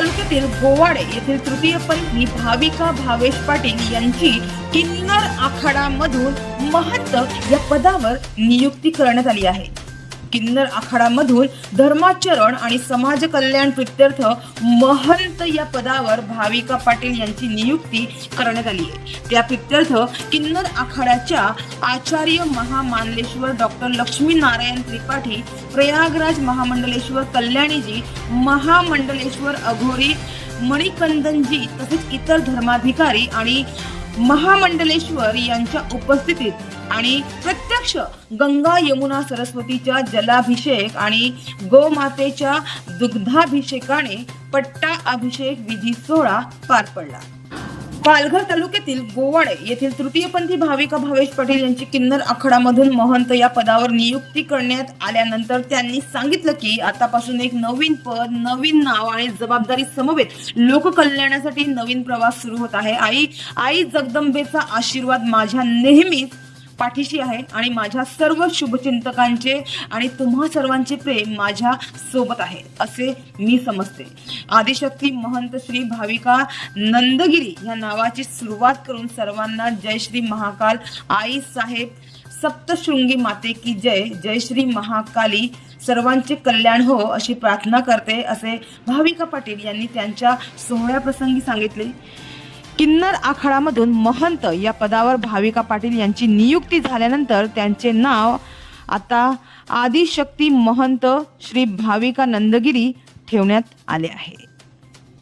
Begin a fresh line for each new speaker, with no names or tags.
तालुक्यातील गोवाडे येथील तृतीयपंथी भाविका भावेश पाटील यांची किन्नर आखाडामधून महंत या पदावर नियुक्ती करण्यात आली आहे. किन्नर आखाडामधून धर्माचरण आणि समाज कल्याण प्रित्यर्थ महंत या पदावर भाविका पाटील यांची नियुक्ती करण्यात आली आहे. त्या प्रित्यर्थ किन्नर आखाड्याच्या आचार्य महामानलेश्वर डॉक्टर लक्ष्मी नारायण त्रिपाठी प्रयागराज महामंडलेश्वर कल्याणीजी महामंडलेश्वर अघोरी मणिकंदनजी तसेच इतर धर्माधिकारी आणि महामंडलेश्वर यांच्या उपस्थितीत आणि प्रत्यक्ष गंगा यमुना सरस्वतीच्या जलाभिषेक आणि गोमातेच्या दुग्धाभिषेकाने पट्टा अभिषेक विधी सोहळा पार पडला. पालघर तालुक्यातील गोवाडे येथील तृतीयपंथी भाविका भावेश पटेल यांची किन्नर आखाडामधून महंत या पदावर नियुक्ती करण्यात आल्यानंतर त्यांनी सांगितलं की आतापासून एक नवीन पद नवीन नाव आणि जबाबदारी समवेत लोककल्याणासाठी नवीन प्रवास सुरू होत आहे. आई आई जगदंबेचा आशीर्वाद माझ्या नेहमीच पाठीशी आहे आणि माझ्या सर्व शुभचिंतकांचे आणि तुम्हा सर्वांचे प्रेम माझ्या सोबत आहे असे मी समजते. आदिशक्ती महंत श्री भाविका नंदगिरी या नावाची सुरुवात करून सर्वांना जय श्री महाकाल. आई साहेब सप्तशृंगी माते की जय. जय श्री महाकाली. सर्वांचे कल्याण हो अशी प्रार्थना करते असे भाविका पाटील यांनी त्यांच्या सोहळ्याप्रसंगी सांगितले. किन्नर आखाडामधून महंत या पदावर भाविका पाटील यांची नियुक्ती झाल्यानंतर त्यांचे नाव आता आदिशक्ती महंत श्री भाविका नंदगिरी ठेवण्यात आले आहे.